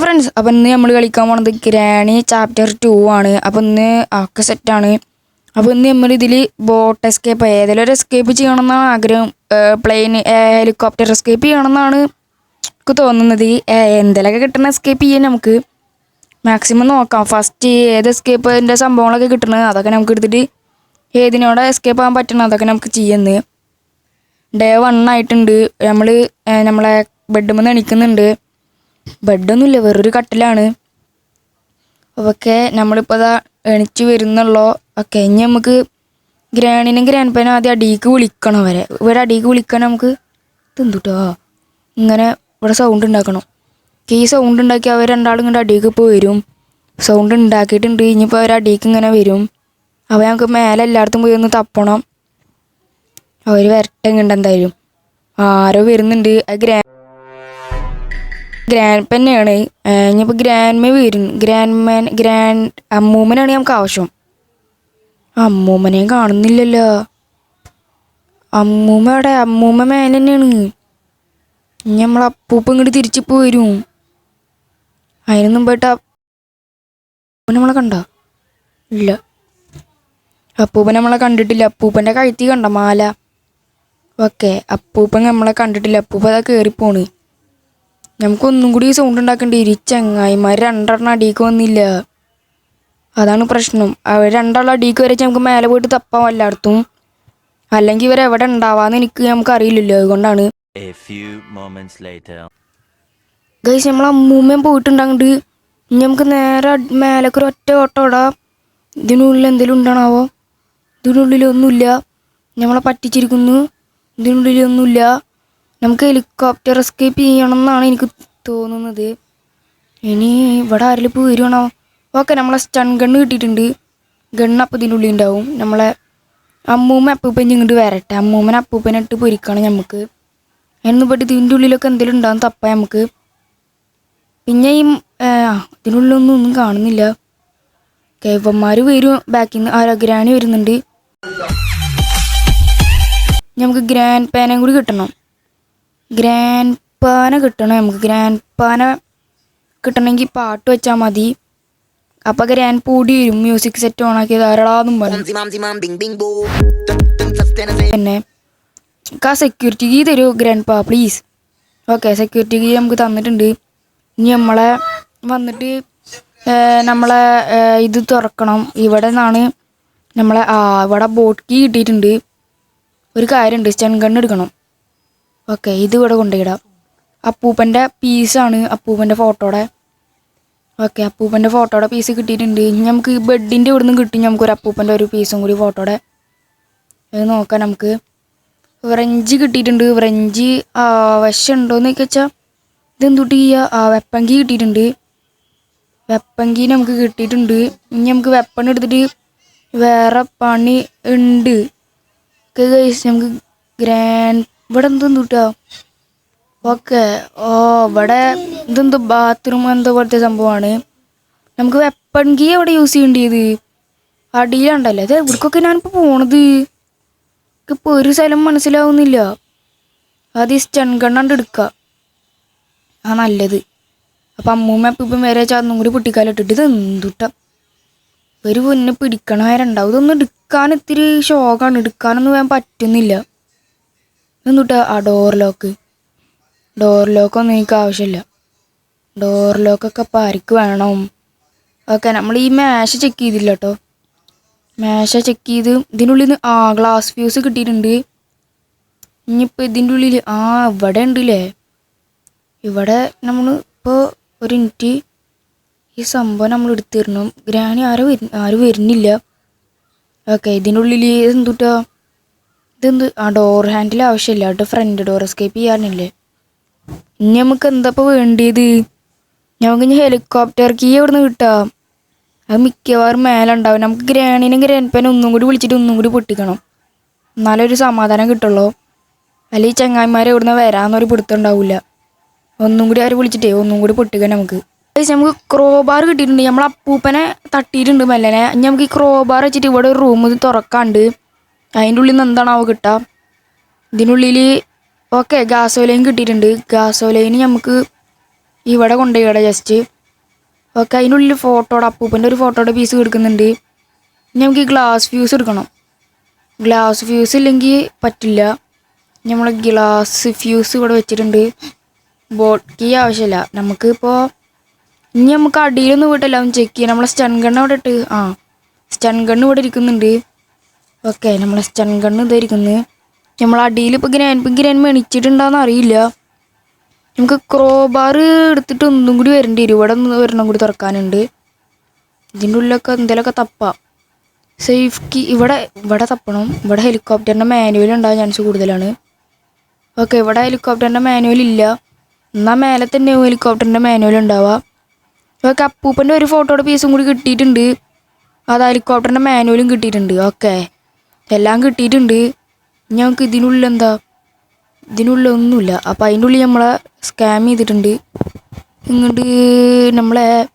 Hi friends അപ്പം ഇന്ന് നമ്മൾ കളിക്കാൻ പോണത് ഗ്രാണി ചാപ്റ്റർ ടു ആണ്. അപ്പം ഇന്ന് ഒക്കെ സെറ്റാണ് അപ്പോൾ ഇന്ന് നമ്മൾ ഇതിൽ ബോട്ട് എസ്കേപ്പ് ഏതെങ്കിലും ഒരു എസ്കേപ്പ് ചെയ്യണമെന്നാണ് ആഗ്രഹം. പ്ലെയിൻ ഹെലികോപ്റ്റർ എസ്കേപ്പ് ചെയ്യണമെന്നാണ് എനിക്ക് തോന്നുന്നത്. എന്തെങ്കിലുമൊക്കെ കിട്ടുന്ന എസ്കേപ്പ് ചെയ്യാൻ നമുക്ക്. മാക്സിമം നോക്കാം. ഫസ്റ്റ് ഏത് എസ്കേപ്പിന്റെ സംഭവങ്ങളൊക്കെ കിട്ടണത് അതൊക്കെ നമുക്ക് എടുത്തിട്ട് ഏതിനോടെ എസ്കേപ്പ് ആകാൻ പറ്റണം അതൊക്കെ നമുക്ക് ചെയ്യുന്നത്. ഡേ വൺ ആയിട്ടുണ്ട്. നമ്മൾ നമ്മളെ ബെഡ്മെന്ന് എണിക്കുന്നുണ്ട്. ബെഡൊന്നുമില്ല വേറൊരു കട്ടിലാണ്. അതൊക്കെ നമ്മളിപ്പോൾ അതാ എണിച്ച് വരുന്നുള്ളോ ഒക്കെ ഇനി നമുക്ക് ഗ്രാണിനും ഗ്രാൻഡ് പേനും ആദ്യം അടിയിക്ക് വിളിക്കണം അവരെ. ഇവരെ അടിയിക്ക് വിളിക്കാൻ നമുക്ക് തിന്തുട്ടോ ഇങ്ങനെ ഇവിടെ സൗണ്ട് ഉണ്ടാക്കണം. ഈ സൗണ്ട് ഉണ്ടാക്കി അവർ രണ്ടാളും ഇങ്ങോട്ട് അടിയിക്ക് ഇപ്പോൾ വരും. സൗണ്ട് ഉണ്ടാക്കിയിട്ടുണ്ട് ഇനിയിപ്പോൾ അവർ അടിയിക്ക് ഇങ്ങനെ വരും. അപ്പോൾ ഞങ്ങൾക്ക് മേലെ എല്ലായിടത്തും പോയി ഒന്ന് തപ്പണം. അവർ വരട്ടെ എന്തായാലും. ആരോ വരുന്നുണ്ട് ആ ഗ്രാ ഗ്രാൻഡ് തന്നെയാണ് ഇനിയിപ്പോൾ ഗ്രാൻഡ്മ വരുന്നു വരും. ഗ്രാൻഡ് മാൻ അമ്മൂമ്മനാണ് നമുക്ക് ആവശ്യം. അമ്മൂമ്മനെയും കാണുന്നില്ലല്ലോ. അമ്മൂമ്മ അവിടെ അമ്മൂമ്മ മേലെ തന്നെയാണ്. ഇനി നമ്മൾ അപ്പൂപ്പ ഇങ്ങോട്ട് തിരിച്ചിപ്പോൾ വരും. അതിനൊന്നും പോയിട്ട് അപ്പൂപ്പൻ നമ്മളെ കണ്ട? ഇല്ല. അപ്പൂപ്പൻ നമ്മളെ കണ്ടിട്ടില്ല. അപ്പൂപ്പന്റെ കഴുത്തി കണ്ട? മാല. ഓക്കെ. അപ്പൂപ്പൻ നമ്മളെ കണ്ടിട്ടില്ല. അപ്പൂപ്പ അതാ കയറിപ്പോണ് നമുക്കൊന്നും കൂടി സൗണ്ട് ഉണ്ടാക്കേണ്ടി ഈ ചങ്ങായിമാർ രണ്ടെണ്ണം അടിക്ക് വന്നില്ല. അതാണ് പ്രശ്നം. അവർ രണ്ടാളും അടിക്ക് വരെ നമുക്ക് മേലെ പോയിട്ട് തപ്പാം എല്ലായിടത്തും. അല്ലെങ്കിൽ ഇവർ എവിടെ ഉണ്ടാവാന്ന് എനിക്ക് നമുക്ക് അറിയില്ലല്ലോ അതുകൊണ്ടാണ്. ഗൈസ് നമ്മൾ അമ്മൂമ്മയും പോയിട്ടുണ്ടാണ്ട് ഇനി നമുക്ക് നേരെ മേലേക്ക് ഒരു ഒറ്റ ഓട്ടം ഇടാം ഇതിനുള്ളിൽ എന്തെങ്കിലും ഉണ്ടാണാവോ? ഇതിനുള്ളിൽ ഒന്നുമില്ല നമ്മളെ പറ്റിച്ചിരിക്കുന്നു. ഇതിനുള്ളിൽ ഒന്നുമില്ല നമുക്ക് ഹെലികോപ്റ്റർ എസ്കേപ്പ് ചെയ്യണം എന്നാണ് എനിക്ക് തോന്നുന്നത്. ഇനി ഇവിടെ ആരെങ്കിലും ഇപ്പോൾ വരുവാണോ? ഓക്കെ നമ്മളെ സ്റ്റൺ ഗണ്ണ് കിട്ടിയിട്ടുണ്ട്. ഗണ്ണ് അപ്പോൾ ഇതിന്റെ ഉള്ളിൽ ഉണ്ടാവും. നമ്മളെ അമ്മൂമ്മ അപ്പൂപ്പൻ ഇങ്ങോട്ട് വരട്ടെ. അമ്മൂമ്മനെ അപ്പൂപ്പനെ ഇട്ട് പൊരിക്കണം നമുക്ക് എന്ന് പെട്ട് ഇതിന്റെ ഉള്ളിലൊക്കെ എന്തെങ്കിലും ഉണ്ടാകും തപ്പ നമുക്ക് പിന്നെ ഈ ഇതിനുള്ളിലൊന്നും ഒന്നും കാണുന്നില്ല. കേവന്മാർ വരും. ബാക്കിൽ നിന്ന് ആരോ? ഗ്രാനി വരുന്നുണ്ട്. നമുക്ക് ഗ്രാൻഡ് പാനും കൂടി കിട്ടണം. ഗ്രാൻഡ് പാന കിട്ടണം. നമുക്ക് ഗ്രാൻഡ് പാന കിട്ടണമെങ്കിൽ പാട്ട് വെച്ചാൽ മതി. അപ്പൊ ഗ്രാൻഡ് പൂടി വരും. മ്യൂസിക് സെറ്റ് ഓൺ ആക്കി ധാരാളം. പിന്നെ ആ സെക്യൂരിറ്റി കീ തരൂ grandpa please okay security key നമുക്ക് തന്നിട്ടുണ്ട്. ഇനി നമ്മളെ വന്നിട്ട് നമ്മളെ ഇത് തുറക്കണം. ഇവിടെ നിന്നാണ് നമ്മളെ ആ ഇവിടെ ബോട്ട് കീ കിട്ടിയിട്ടുണ്ട്. ഒരു കാര്യമുണ്ട് സ്റ്റൺ ഗണ്ണ് എടുക്കണം. ഓക്കെ ഇത് ഇവിടെ കൊണ്ടുപോയിടാം അപ്പൂപ്പന്റെ പീസാണ് അപ്പൂപ്പന്റെ ഫോട്ടോയുടെ ഓക്കെ അപ്പൂപ്പന്റെ ഫോട്ടോയുടെ പീസ് കിട്ടിയിട്ടുണ്ട്. ഇനി നമുക്ക് ബെഡിന്റെ ഇവിടെ കിട്ടി. നമുക്ക് ഒരു അപ്പൂപ്പന്റെ ഒരു പീസും കൂടി ഫോട്ടോയുടെ അത് നോക്കാം നമുക്ക്. വ്രഞ്ച് കിട്ടിയിട്ടുണ്ട്. ഫ്രഞ്ച് ആവശ്യമുണ്ടോന്ന് വെച്ചാൽ ഇതെന്തുട്ട് ചെയ്യുക ആ വെപ്പങ്കി കിട്ടിയിട്ടുണ്ട്. വെപ്പങ്കി നമുക്ക് കിട്ടിയിട്ടുണ്ട്. ഇനി നമുക്ക് വെപ്പൺ എടുത്തിട്ട് വേറെ പണി ഉണ്ട്. കഴിച്ച് നമുക്ക് ഗ്രാൻഡ് ഇവിടെ എന്തെന്ന് കിട്ടുക ഓക്കെ. ഓ ഇവിടെ ഇതെന്തോ ബാത്റൂം എന്തോ പോലത്തെ സംഭവമാണ്. നമുക്ക് വെപ്പൺ കീ അവിടെ യൂസ് ചെയ്യേണ്ടത്? അടിയിലുണ്ടല്ലോ? അത് എവിടേക്കൊക്കെ ഞാനിപ്പോൾ പോണത്. ഇപ്പോൾ ഒരു സ്ഥലം മനസ്സിലാവുന്നില്ല. ആദ്യം സ്റ്റൺ ഗണ്ണാണ്ട് എടുക്കുക ആ നല്ലത്. അപ്പം അമ്മൂമ്മ ഇപ്പം വരെ ചാന്നും കൂടി പൊട്ടിക്കാലിട്ടിട്ട് ഇത് എന്തുട്ട? ഒരു പൊന്നെ പിടിക്കണവരുണ്ടാവും ഇതൊന്നും എടുക്കാൻ ഇത്തിരി ഷോക്കാണ് എടുക്കാനൊന്നും പറ്റുന്നില്ല. എന്തുട്ടാ ആ ഡോർ ലോക്ക് ഡോർ ലോക്കൊന്നും എനിക്ക് ആവശ്യമില്ല. ഡോർ ലോക്കൊക്കെ അപ്പോൾ ആർക്ക് വേണം? ഓക്കെ നമ്മൾ ഈ മാഷ് ചെക്ക് ചെയ്തില്ല കേട്ടോ മേശ ചെക്ക് ചെയ്ത് ഇതിനുള്ളിൽ നിന്ന് ആ ഗ്ലാസ് ഫ്യൂസ് കിട്ടിയിട്ടുണ്ട്. ഇനിയിപ്പോൾ ഇതിന്റെ ഉള്ളിൽ ആ ഇവിടെ ഉണ്ടല്ലേ? ഇവിടെ നമ്മൾ ഇപ്പോൾ ഒരു മിനിറ്റ് ഈ സംഭവം നമ്മൾ എടുത്തു തരണം ഗ്രാനി ആരും വരു ആരും വരുന്നില്ല. ഓക്കെ ഇതിനുള്ളിൽ എന്തുട്ടാ? ഇതെന്ത്? ആ ഡോർ ഹാൻഡിൽ ആവശ്യമില്ല. കേട്ടോ ഫ്രണ്ട് ഡോർ എസ്കേപ്പ് ചെയ്യാനല്ലേ? ഇനി നമുക്ക് എന്താപ്പോൾ വേണ്ടിയത്? നമുക്ക് ഇനി ഹെലികോപ്റ്റർ കീ എവിടെ നിന്ന് കിട്ടാം? അത് മിക്കവാറും മേലെ ഉണ്ടാവും നമുക്ക് ഗ്രാണിനും ഗ്രാൻഡ് പേനും ഒന്നും കൂടി വിളിച്ചിട്ട് ഒന്നും കൂടി പൊട്ടിക്കണം. എന്നാലേ ഒരു സമാധാനം കിട്ടുള്ളൂ. ഈ ചങ്ങായിമാരെ ഇവിടുന്ന് വരാമെന്നൊരു പിടുത്തം ഉണ്ടാവില്ല ഒന്നും കൂടി അവർ വിളിച്ചിട്ടേ ഒന്നും കൂടി പൊട്ടിക്കാൻ നമുക്ക്. നമുക്ക് ക്രോബാർ കിട്ടിയിട്ടുണ്ട്. നമ്മൾ അപ്പൂപ്പനെ തട്ടിയിട്ടുണ്ട് മെല്ലനെ. നമുക്ക് ഈ ക്രോബാർ വെച്ചിട്ട് ഇവിടെ ഒരു റൂം തുറക്കാണ്ട് അതിന്റെ ഉള്ളിൽ നിന്ന് എന്താണാവോ കിട്ടുക ഇതിനുള്ളിൽ ഓക്കെ ഗ്യാസോലയും കിട്ടിയിട്ടുണ്ട്. ഗ്യാസോലയിന് നമുക്ക് ഇവിടെ കൊണ്ടുപോയിടെ ജസ്റ്റ് ഓക്കെ അതിനുള്ളിൽ ഫോട്ടോയുടെ അപ്പൂപ്പന്റെ ഒരു ഫോട്ടോയുടെ പീസ് കൊടുക്കുന്നുണ്ട് ഇനി നമുക്ക് ഈ ഗ്ലാസ് ഫ്യൂസ് എടുക്കണം. ഗ്ലാസ് ഫ്യൂസ് ഇല്ലെങ്കിൽ പറ്റില്ല. നമ്മൾ ഗ്ലാസ് ഫ്യൂസ് ഇവിടെ വെച്ചിട്ടുണ്ട്. ബോട്ട് കീ ആവശ്യമില്ല നമുക്കിപ്പോൾ ഇനി നമുക്ക് അടിയിലൊന്നും വീട്ടെല്ലാം ചെക്ക് ചെയ്യാം. നമ്മളെ സ്റ്റൺ ഗണ്ണ് അവിടെ ഇട്ട്. ആ സ്റ്റൺ ഗണ്ണ് ഇവിടെ ഇരിക്കുന്നുണ്ട്. ഓക്കെ നമ്മളെ സ്റ്റൺ ഗണ്ണ് ഇതായിരിക്കുന്നത് നമ്മൾ അടിയിൽ ഇപ്പോൾ ഗ്രാൻ ഇപ്പം ഗ്രാൻഡ് മേണിച്ചിട്ടുണ്ടോയെന്ന് അറിയില്ല. നമുക്ക് ക്രോബാർ എടുത്തിട്ട് ഒന്നും കൂടി വരേണ്ടി വരും. ഇവിടെ ഒന്ന് ഒരെണ്ണം കൂടി തുറക്കാനുണ്ട്. ഇതിന്റെ ഉള്ളിലൊക്കെ എന്തെങ്കിലുമൊക്കെ തപ്പാം. സേഫ്റ്റി ഇവിടെ ഇവിടെ തപ്പണം. ഇവിടെ ഹെലികോപ്റ്ററിന്റെ മാനുവൽ ഉണ്ടാകാൻ ചാൻസ് കൂടുതലാണ്. ഓക്കെ ഇവിടെ ഹെലികോപ്റ്ററിന്റെ മാനുവൽ ഇല്ല. എന്നാൽ മേലെ തന്നെ ഹെലികോപ്റ്ററിന്റെ മാനുവൽ ഉണ്ടാവുക ഓക്കെ അപ്പൂപ്പന്റെ ഒരു ഫോട്ടോയുടെ പീസും കൂടി കിട്ടിയിട്ടുണ്ട്. അത് ഹെലികോപ്റ്ററിന്റെ മാനുവലും കിട്ടിയിട്ടുണ്ട്. ഓക്കെ. എല്ലാം കിട്ടിയിട്ടുണ്ട്. ഞങ്ങൾക്ക് ഇതിനുള്ളിൽ എന്താ? ഇതിനുള്ളിൽ ഒന്നുമില്ല. അപ്പം അതിന്റെ ഉള്ളിൽ നമ്മളെ സ്കാം ചെയ്തിട്ടുണ്ട്. ഇങ്ങോട്ട് നമ്മളെ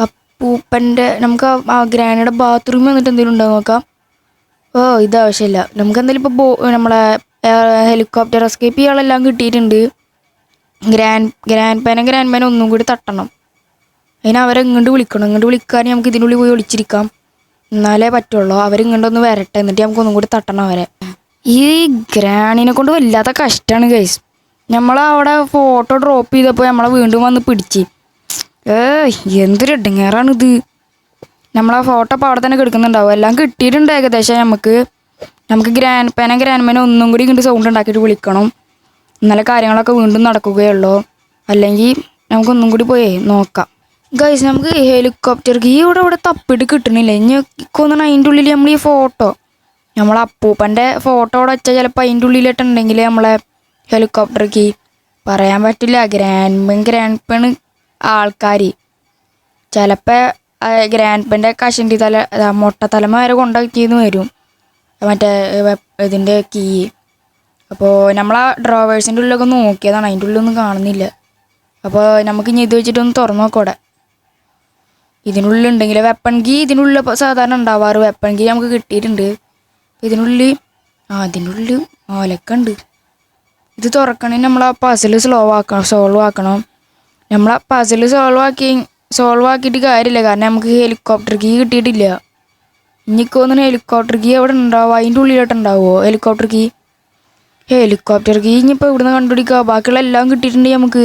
അപ്പൂപ്പന്റെ നമുക്ക് ആ- ഗ്രാനയുടെ ബാത്റൂമിൽ വന്നിട്ട് എന്തെങ്കിലും ഉണ്ടോ നോക്കാം. ഓ ഇത് ആവശ്യമില്ല. നമുക്ക് എന്തായാലും ഇപ്പോൾ ബോ നമ്മളെ ഹെലികോപ്റ്റർ എസ്കേപ്പ് ചെയ്യാളെല്ലാം കിട്ടിയിട്ടുണ്ട്. ഗ്രാൻഡ് ഗ്രാൻഡ് പേനും ഗ്രാൻഡ് പേനും ഒന്നും കൂടി തട്ടണം. അതിന് ഇങ്ങോട്ട് വിളിക്കണം? ഇങ്ങോട്ട് വിളിക്കാൻ നമുക്ക് ഇതിനുള്ളിൽ പോയി ഒളിച്ചിരിക്കാം. എന്നാലേ പറ്റുള്ളൂ. അവരിങ്ങോട്ടൊന്ന് വരട്ടെ. എന്നിട്ട് നമുക്ക് ഒന്നും കൂടി തട്ടണം അവരെ. ഈ ഗ്രാണിനെ കൊണ്ട് വല്ലാത്ത കഷ്ടമാണ് ഗൈസ് നമ്മൾ അവിടെ ഫോട്ടോ ഡ്രോപ്പ് ചെയ്തപ്പോൾ നമ്മളെ വീണ്ടും വന്ന് പിടിച്ച്. ഏയ് എന്തൊരു ഇടങ്ങേറാണിത് നമ്മളാ ഫോട്ടോ അപ്പോൾ അവിടെ തന്നെ കിടക്കുന്നുണ്ടാവും. എല്ലാം കിട്ടിയിട്ടുണ്ട് ഏകദേശം നമുക്ക് നമുക്ക് ഗ്രാൻഡ് പേന ഗ്രാൻഡ് പേന ഒന്നും കൂടി ഇങ്ങോട്ട് സൗണ്ട് ഉണ്ടാക്കിയിട്ട് വിളിക്കണം. എന്നാലേ കാര്യങ്ങളൊക്കെ വീണ്ടും നടക്കുകയുള്ളൂ. അല്ലെങ്കിൽ നമുക്കൊന്നും കൂടി പോയേ നോക്കാം. ഗൈസ് നമുക്ക് ഹെലികോപ്റ്റർ ഈ ഇവിടെ ഇവിടെ തപ്പിട്ട് കിട്ടണില്ല. ഇനി കൊന്നാണ് അതിന്റെ ഉള്ളിൽ നമ്മൾ ഈ ഫോട്ടോ നമ്മളെ അപ്പൂപ്പന്റെ ഫോട്ടോ അവിടെ വെച്ചാൽ ചിലപ്പോൾ അതിന്റെ ഉള്ളിലിട്ടുണ്ടെങ്കിൽ നമ്മളെ ഹെലികോപ്റ്റർ കീ പറയാൻ പറ്റില്ല. ഗ്രാൻഡ് പെൺ ഗ്രാൻഡ് പെൺ ആൾക്കാർ ചിലപ്പോൾ ഗ്രാൻഡ് പെന്റെ തല മുട്ട മൊട്ട തലമ വരെ കൊണ്ടാക്കിയെന്ന് വരും. മറ്റേ ഇതിന്റെ കീ അപ്പോൾ നമ്മൾ ആ ഡ്രോവേഴ്സിന്റെ ഉള്ളിലൊക്കെ നോക്കിയതാണ്. അതിന്റെ ഉള്ളിലൊന്നും കാണുന്നില്ല. അപ്പോൾ നമുക്ക് ഇനി ഇത് വെച്ചിട്ടൊന്ന് തുറന്നു നോക്കോടെ ഇതിനുള്ളിലുണ്ടെങ്കിൽ വെപ്പൺ കീ ഇതിനുള്ളിൽ സാധാരണ ഉണ്ടാവാറ് വെപ്പൺ കീ നമുക്ക് കിട്ടിയിട്ടുണ്ട്. ഇതിനുള്ളിൽ ആ ഇതിനുള്ളിൽ ഓലക്കുണ്ട്. ഇത് തുറക്കണമെങ്കിൽ നമ്മൾ ആ പസിൽ സ്ലോ ആക്കണം സോൾവ് ആക്കണം. നമ്മൾ ആ പസിൽ സോൾവ് ആക്കി സോൾവ് ആക്കിയിട്ട് കാര്യമില്ല. കാരണം നമുക്ക് ഹെലികോപ്റ്റർ കീ കിട്ടിയിട്ടില്ല. ഇനിക്ക് തോന്നുന്നു ഹെലികോപ്റ്റർ കീ എവിടെ ഉണ്ടാവുക അതിന്റെ ഉള്ളിലോട്ട് ഉണ്ടാവുമോ ഹെലികോപ്റ്റർ കീ ഹെലികോപ്റ്റർ കീ ഇനിയിപ്പോൾ ഇവിടുന്ന് കണ്ടുപിടിക്കുക ബാക്കിയുള്ള എല്ലാം കിട്ടിയിട്ടുണ്ടെങ്കിൽ നമുക്ക്.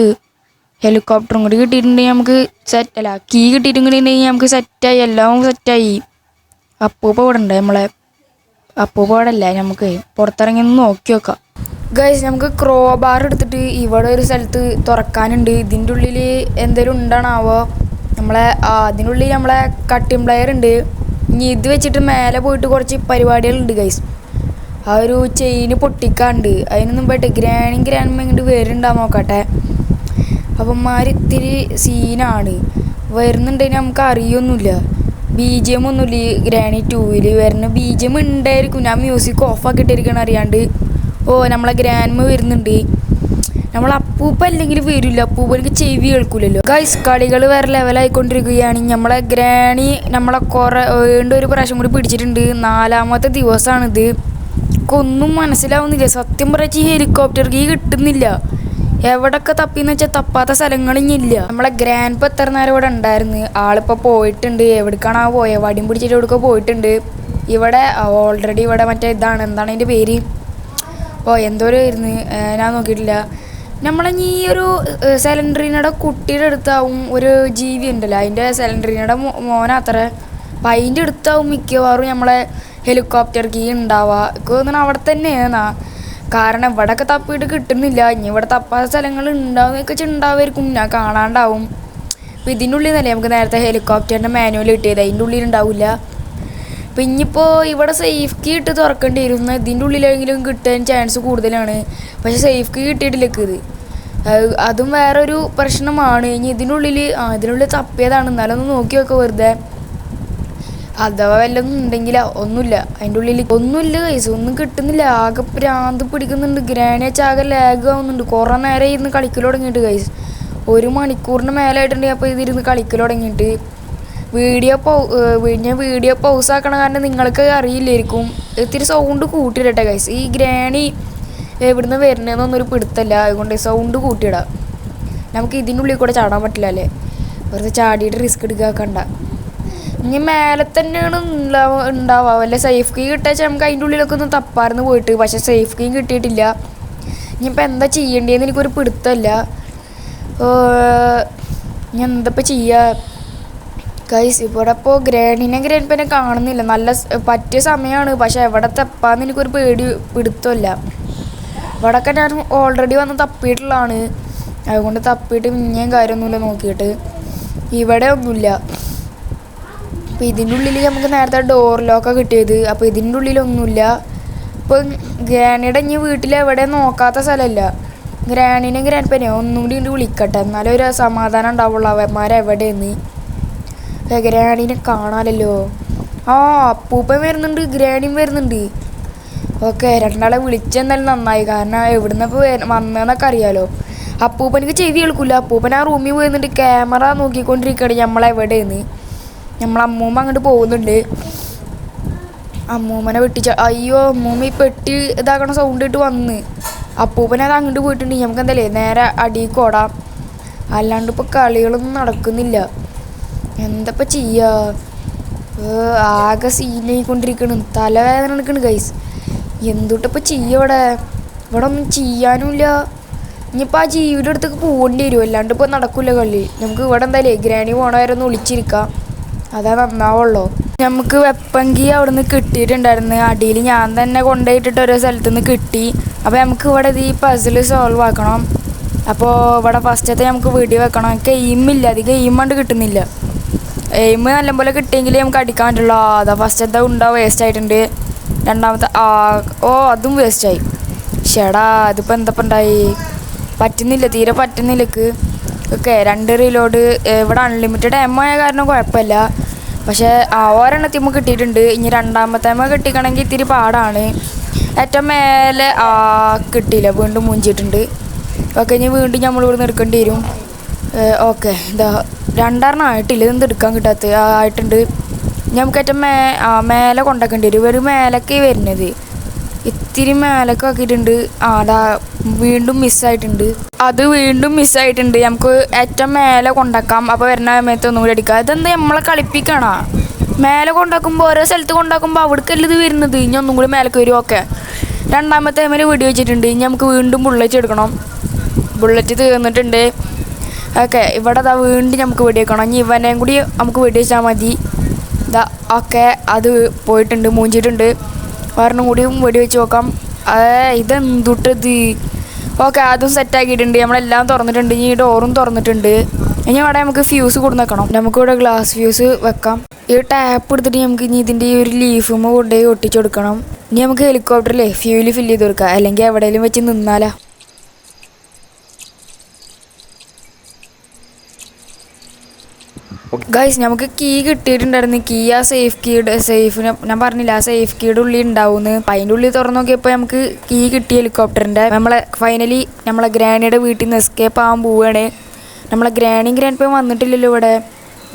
ഹെലികോപ്റ്ററും കൂടി കിട്ടിയിട്ടുണ്ടെങ്കിൽ നമുക്ക് സെറ്റ് അല്ല കീ കിട്ടിയിട്ടുണ്ടെങ്കിൽ നമുക്ക് സെറ്റായി എല്ലാം സെറ്റായി അപ്പൂപ്പ ഇവിടെ ഉണ്ട് നമ്മളെ. അപ്പൂപ്പ ഇവിടെ നമുക്ക് പുറത്തിറങ്ങി ഒന്ന് നോക്കി നോക്കാം. ഗൈസ് നമുക്ക് ക്രോ ബാർ എടുത്തിട്ട് ഇവിടെ ഒരു സ്ഥലത്ത് തുറക്കാനുണ്ട്. ഇതിന്റെ ഉള്ളിൽ എന്തെങ്കിലും ഉണ്ടാണാവോ? നമ്മളെ അതിനുള്ളിൽ നമ്മളെ കട്ടിംഗ് പ്ലെയർ ഉണ്ട്. ഇനി ഇത് വെച്ചിട്ട് മേലെ പോയിട്ട് കുറച്ച് പരിപാടികളുണ്ട് ഗൈസ് ആ ഒരു ചെയിന് പൊട്ടിക്കാണ്ട്. അതിന് മുമ്പായിട്ട് ഗ്രാനും ഗ്രാനും ഇങ്ങോട്ട് വരുന്നുണ്ടാ നോക്കട്ടെ. അപ്പം ഇത്തിരി സീനാണ്. വരുന്നുണ്ടെങ്കിൽ നമുക്ക് അറിയൊന്നുമില്ല ബി ജി എം ഒന്നുമില്ല ഈ ഗ്രാനി ടൂവിൽ വരുന്ന ബി ജി എം ഉണ്ടായിരിക്കും ഞാൻ മ്യൂസിക് ഓഫ് ആക്കിയിട്ടിരിക്കണം അറിയാണ്ട്. ഓ നമ്മളെ ഗ്രാൻമ വരുന്നുണ്ട്. നമ്മൾ അപ്പൂപ്പ അല്ലെങ്കിൽ വരില്ല അപ്പൂപ്പ എനിക്ക് ചെവി കേൾക്കൂലല്ലോ. ഗൈസ് കളികൾ വേറെ ലെവലായിക്കൊണ്ടിരിക്കുകയാണ് നമ്മളെ ഗ്രാണി നമ്മളെ കുറേ വീണ്ടും ഒരു പ്രാവശ്യം കൂടി പിടിച്ചിട്ടുണ്ട്. നാലാമത്തെ ദിവസമാണിത് ഒന്നും മനസ്സിലാവുന്നില്ല. സത്യം പറയച്ച് ഹെലികോപ്റ്റർ കീ കിട്ടുന്നില്ല. എവിടൊക്കെ തപ്പിന്ന് വെച്ചാൽ തപ്പാത്ത സ്ഥലങ്ങളിഞ്ഞില്ല. നമ്മളെ ഗ്രാൻഡ് ഇപ്പം എത്ര നേരം ഇവിടെ ഉണ്ടായിരുന്നു. ആളിപ്പോൾ പോയിട്ടുണ്ട്. എവിടേക്കാണോ പോയത് വടിയും പിടിച്ചിട്ട് എവിടേക്കോ പോയിട്ടുണ്ട്. ഇവിടെ ഓൾറെഡി ഇവിടെ മറ്റേ ഇതാണ്. എന്താണ് അതിന്റെ പേര്? ഓ എന്തോ ഇരുന്ന് ഞാൻ നോക്കിയിട്ടില്ല. നമ്മളെ ഈ ഒരു സിലിണ്ടറിനയുടെ കുട്ടിയുടെ അടുത്താവും ഒരു ജീവി ഉണ്ടല്ലോ. അതിന്റെ സിലിണ്ടറിനയുടെ മോനത്ര അപ്പം അതിന്റെ അടുത്താവും മിക്കവാറും നമ്മളെ ഹെലികോപ്റ്റർ കീ ഉണ്ടാവുക. എനിക്ക് അവിടെ തന്നെയാണ് കാരണം ഇവിടെയൊക്കെ തപ്പിയിട്ട് കിട്ടുന്നില്ല. ഇനി ഇവിടെ തപ്പാത്ത സ്ഥലങ്ങൾ ഉണ്ടാവുന്നൊക്കെ ഉണ്ടാവുമായിരിക്കും ഞാൻ കാണാണ്ടാവും. അപ്പോൾ ഇതിന്റെ ഉള്ളിൽ നിന്നല്ലേ നമുക്ക് നേരത്തെ ഹെലികോപ്റ്ററിന്റെ മാനുവൽ കിട്ടിയത്. അതിന്റെ ഉള്ളിൽ ഉണ്ടാവില്ല അപ്പം ഇനിയിപ്പോൾ ഇവിടെ സേഫ് കീ ഇട്ട് തുറക്കേണ്ടി ഇതിന്റെ ഉള്ളിലെങ്കിലും കിട്ടാൻ ചാൻസ് കൂടുതലാണ്. പക്ഷെ സേഫ് കീ ഇത്. അത് വേറൊരു പ്രശ്നമാണ്. ഇനി ഇതിനുള്ളിൽ ആ ഇതിനുള്ളിൽ തപ്പിയതാണ്. എന്നാലൊന്ന് നോക്കി വെക്കുക വെറുതെ. അഥവാ വല്ലതും ഉണ്ടെങ്കിൽ ഒന്നുമില്ല. അതിന്റെ ഉള്ളിൽ ഒന്നുമില്ല കൈസ് ഒന്നും കിട്ടുന്നില്ല. ആകെ പ്രാന്ത് പിടിക്കുന്നുണ്ട്. ഗ്രാനേച്ച് ആകെ ലാഗ് ആവുന്നുണ്ട്. കുറേ നേരം ഇരുന്ന് കളിക്കൽ തുടങ്ങിയിട്ട് കൈസ് ഒരു മണിക്കൂറിന് മേലായിട്ടുണ്ടെങ്കിൽ അപ്പോൾ ഇതിരുന്ന് കളിക്കൽ തുടങ്ങിയിട്ട്. വീഡിയോ പൗ ഞാൻ വീഡിയോ പൗസ് ആക്കണ കാരണം നിങ്ങൾക്ക് അറിയില്ലായിരിക്കും. ഇത്തിരി സൗണ്ട് കൂട്ടിയിടട്ടെ കൈസ് ഈ ഗ്രാണി എവിടുന്ന് വരുന്നതെന്നൊന്നും ഒരു പിടുത്തല്ല. അതുകൊണ്ട് സൗണ്ട് കൂട്ടിയിടാം. നമുക്ക് ഇതിന്റെ ഉള്ളിൽ കൂടെ ചാടാൻ പറ്റില്ല അല്ലേ? വെറുതെ ചാടിയിട്ട് റിസ്ക് എടുക്കാക്കണ്ട. ഇനി മേലെ തന്നെയാണ് ഉണ്ടാവുക ഉണ്ടാവുക വല്ല സേഫ് കീ കിട്ടാച്ചാൽ നമുക്ക് അതിന്റെ ഉള്ളിലൊക്കെ ഒന്ന് തപ്പാർന്ന് പോയിട്ട്. പക്ഷെ സേഫ് കീ കിട്ടിയിട്ടില്ല. ഇനിയിപ്പോൾ എന്താ ചെയ്യേണ്ടതെന്ന് എനിക്കൊരു പിടുത്തമല്ല ഞാൻ എന്തപ്പോൾ ചെയ്യുക ഗൈസ് ഇവിടെ ഇപ്പോൾ ഗ്രാനിനെ ഗ്രാൻഡ്പനെ കാണുന്നില്ല. നല്ല പറ്റിയ സമയമാണ് പക്ഷെ എവിടെ തപ്പാന്ന് എനിക്കൊരു പേടി പിടുത്തമില്ല ഇവിടെയൊക്കെ ഞാൻ ഓൾറെഡി വന്ന് തപ്പിയിട്ടുള്ളതാണ്. അതുകൊണ്ട് തപ്പിയിട്ട് പിന്നെയും കാര്യമൊന്നുമില്ല നോക്കിയിട്ട്. ഇവിടെ ഒന്നുമില്ല. അപ്പോൾ ഇതിന്റെ ഉള്ളിൽ നമുക്ക് നേരത്തെ ഡോർ ലോക്കാണ് കിട്ടിയത്. അപ്പോൾ ഇതിന്റെ ഉള്ളിലൊന്നുമില്ല ഇപ്പോൾ ഗ്രാനിയുടെ ഇനി വീട്ടിൽ എവിടെ നോക്കാത്ത സ്ഥലമല്ല ഗ്രാനിനെ ഗ്രാൻഡ്പനെ ഒന്നും കൂടി ഇങ്ങോട്ട് വിളിക്കട്ടെ. എന്നാലേ ഒരു സമാധാനം ഉണ്ടാവുള്ളൂ അവന്മാരെവിടെയെന്ന്. ഗ്രാനിനെ കാണാമല്ലോ ആ അപ്പൂപ്പൻ വരുന്നുണ്ട്. ഗ്രാനിയും വരുന്നുണ്ട്. ഓക്കെ രണ്ടാളെ വിളിച്ചെന്നാലും നന്നായി. കാരണം എവിടുന്ന് ഇപ്പോൾ വന്നതെന്നൊക്കെ അറിയാലോ. അപ്പൂപ്പനിക്ക് ചെവി കേൾക്കില്ല അപ്പൂപ്പൻ ആ റൂമിൽ പോയിരുന്നിട്ട് ക്യാമറ നോക്കിക്കൊണ്ടിരിക്കുകയാണ് നമ്മളെവിടെയെന്ന്. നമ്മൾ അമ്മൂമ്മ അങ്ങോട്ട് പോകുന്നുണ്ട്. അമ്മൂമ്മനെ വെട്ടിച്ച അയ്യോ അമ്മൂമ്മ ഈ പെട്ടി ഇതാക്കണ സൗണ്ട് ഇട്ട് വന്ന്. അപ്പൂപ്പനെ അത് അങ്ങോട്ട് പോയിട്ടുണ്ട്. നമുക്ക് എന്തല്ലേ നേരെ അടിയിൽ കോടാം അല്ലാണ്ട് ഇപ്പോൾ കളികളൊന്നും നടക്കുന്നില്ല. എന്തപ്പോൾ ചെയ്യാ? ഏ, ആകെ സീനായിക്കൊണ്ടിരിക്കണു തലവേദന എടുക്കണു ഗൈസ് എന്തുട്ടപ്പോൾ ചെയ്യുക ഇവിടെ? ഇവിടെ ഒന്നും ചെയ്യാനുമില്ല. ഇനിയിപ്പോൾ ആ ജീവിയുടെ അടുത്തേക്ക് പോകേണ്ടി വരും. അല്ലാണ്ട് ഇപ്പോൾ നടക്കില്ല കളി. നമുക്ക് ഇവിടെ എന്തായാലും ഗ്രാനി പോണവരൊന്ന് ഒളിച്ചിരിക്കാം അതാ നന്നാവുള്ളൂ. നമുക്ക് വെപ്പങ്കി അവിടെ നിന്ന് കിട്ടിയിട്ടുണ്ടായിരുന്നു. അടിയിൽ ഞാൻ തന്നെ കൊണ്ടുപോയിട്ടിട്ട് ഓരോ സ്ഥലത്ത് നിന്ന് കിട്ടി. അപ്പോൾ നമുക്ക് ഇവിടെ ഈ പസിൽ സോൾവ് ആക്കണം. അപ്പോൾ ഇവിടെ ഫസ്റ്റത്തെ നമുക്ക് വീഡിയോ വെക്കണം. എനിക്ക് എയിമില്ല അധികം എയിം കൊണ്ട് കിട്ടുന്നില്ല. എയിം നല്ലപോലെ കിട്ടിയെങ്കിൽ നമുക്ക് അടിക്കാൻ പറ്റുള്ളൂ. ആ, അതാ ഫസ്റ്റത്തെ ഉണ്ടോ വേസ്റ്റ് ആയിട്ടുണ്ട്. രണ്ടാമത്തെ ആ ഓ അതും വേസ്റ്റായി ഷേടാ അതിപ്പോൾ എന്തപ്പോൾ ഉണ്ടായി? പറ്റുന്നില്ല. തീരെ പറ്റുന്നില്ലക്ക് ഓക്കെ രണ്ട് റീലോഡ് ഇവിടെ അൺലിമിറ്റഡ് എം ആയ കാരണം കുഴപ്പമില്ല. പക്ഷേ ആ ഒരെണ്ണത്തിൽ കിട്ടിയിട്ടുണ്ട്. ഇനി രണ്ടാമത്തെ എമ്മ കിട്ടിക്കണമെങ്കിൽ ഇത്തിരി പാടാണ്. ഏറ്റവും മേലെ ആ കിട്ടിയില്ല. വീണ്ടും മൂഞ്ചിയിട്ടുണ്ട്. ഓക്കെ ഇനി വീണ്ടും നമ്മൾ ഇവിടെ എടുക്കേണ്ടി വരും. ഓക്കെ ഇതാ രണ്ടെണ്ണം ആയിട്ടില്ല. ഇതെന്ത് എടുക്കാൻ കിട്ടാത്ത ആയിട്ടുണ്ട്. നമുക്ക് മേ മേലെ കൊണ്ടാക്കേണ്ടി വരും. ഒരു മേലൊക്കെ വരുന്നത്. ഇത്തിരി മേലൊക്കെ ആക്കിയിട്ടുണ്ട്. ആടാ വീണ്ടും മിസ്സായിട്ടുണ്ട് അത് വീണ്ടും മിസ്സായിട്ടുണ്ട് നമുക്ക് ഏറ്റവും മേലെ കൊണ്ടാക്കാം. അപ്പോൾ വരുന്ന സമയത്ത് ഒന്നും കൂടി അടിക്കാം. ഇതെന്താ നമ്മളെ കളിപ്പിക്കണ? മേലെ കൊണ്ടാക്കുമ്പോൾ ഓരോ സ്ഥലത്ത് കൊണ്ടാക്കുമ്പോൾ അവിടേക്കല്ല ഇത് വരുന്നത്? ഇനി ഒന്നും കൂടി മേലേക്ക് വരും. ഓക്കെ. രണ്ടാമത്തെ ടൈമിൽ വീഡിയോ വെച്ചിട്ടുണ്ട്. ഇനി നമുക്ക് വീണ്ടും ബുള്ളറ്റ് എടുക്കണം. ബുള്ളറ്റ് തീർന്നിട്ടുണ്ട്. ഓക്കെ. ഇവിടെ അതാ വീണ്ടും നമുക്ക് വെടിവെക്കണം ഇനി ഇവനെയും കൂടി നമുക്ക് വെടിവെച്ചാൽ മതി. ഇതാ ഓക്കെ. അത് പോയിട്ടുണ്ട്. മൂഞ്ചിട്ടുണ്ട് ഒരെണ്ണം കൂടിയും വെടിവെച്ച് നോക്കാം. ഇതെന്തുട്ടത്? ഓക്കെ അതും സെറ്റ് ആക്കിയിട്ടുണ്ട്. നമ്മളെല്ലാം തുറന്നിട്ടുണ്ട്. ഇനി ഡോറും തുറന്നിട്ടുണ്ട്. ഇനി അവിടെ നമുക്ക് ഫ്യൂസ് കൊടുന്ന് വെക്കണം നമുക്കിവിടെ ഗ്ലാസ് ഫ്യൂസ് വെക്കാം. ഈ ടാപ്പ് എടുത്തിട്ട് നമുക്ക് ഇനി ഇതിന്റെ ഈ ഒരു ലീഫും കൊണ്ടുപോയി ഒട്ടിച്ചു കൊടുക്കണം. ഇനി നമുക്ക് ഹെലികോപ്റ്ററിലെ ഫ്യൂൽ ഫില്ല് ചെയ്ത് കൊടുക്കാം. അല്ലെങ്കിൽ എവിടെയെങ്കിലും വെച്ച് നിന്നാലാ. ഗൈസ് നമുക്ക് കീ കിട്ടിയിട്ടുണ്ടായിരുന്നു. കീ ആ സേഫ് കീയുടെ സേഫ് ഞാൻ പറഞ്ഞില്ല ആ സേഫ് കീയുടെ ഉള്ളിൽ ഉണ്ടാവുമെന്ന് അതിന്റെ ഉള്ളിൽ തുറന്നു നോക്കിയപ്പോൾ നമുക്ക് കീ കിട്ടി ഹെലികോപ്റ്ററിന്റെ നമ്മളെ ഫൈനലി നമ്മളെ ഗ്രാനിയുടെ വീട്ടിൽ നിന്ന് എസ്കേപ്പ് ആവാൻ പോവുകയാണ് നമ്മളെ ഗ്രാനിയും ഗ്രാൻഡ് പോയി വന്നിട്ടില്ലല്ലോ ഇവിടെ.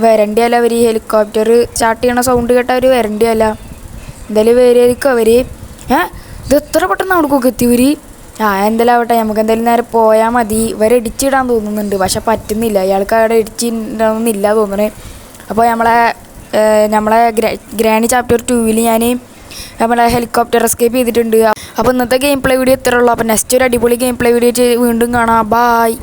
വരണ്ടിയല്ല അവർ ഈ ഹെലികോപ്റ്റർ സ്റ്റാർട്ട് ചെയ്യണ സൗണ്ട് കേട്ടാൽ അവർ വരണ്ടിയല്ല. എന്തായാലും വരികയായിരിക്കും അവർ ഏ? ഇത് എത്ര പെട്ടെന്ന് അവിടെ എത്തി ഇവർ ആ എന്തായാലും ആവട്ടെ. നമുക്ക് എന്തായാലും നേരെ പോയാൽ മതി. ഇവരെ ഇടിച്ചിടാൻ തോന്നുന്നുണ്ട്. പക്ഷെ പറ്റുന്നില്ല. ഇയാൾക്ക് അവിടെ ഇടിച്ചിടണമെന്നില്ല തോന്നണേ. അപ്പോൾ നമ്മളെ നമ്മളെ ഗ്രാ ഗ്രാനി ചാപ്റ്റർ ടൂവിൽ ഞാൻ നമ്മളെ ഹെലികോപ്റ്റർ എസ്കേപ്പ് ചെയ്തിട്ടുണ്ട്. അപ്പോൾ ഇന്നത്തെ ഗെയിം പ്ലേ വീഡിയോ ഇത്രേ ഉള്ളൂ. അപ്പോൾ നെക്സ്റ്റ് ഒരു അടിപൊളി ഗെയിം പ്ലേ വീഡിയോ വീണ്ടും കാണാം. ബായ്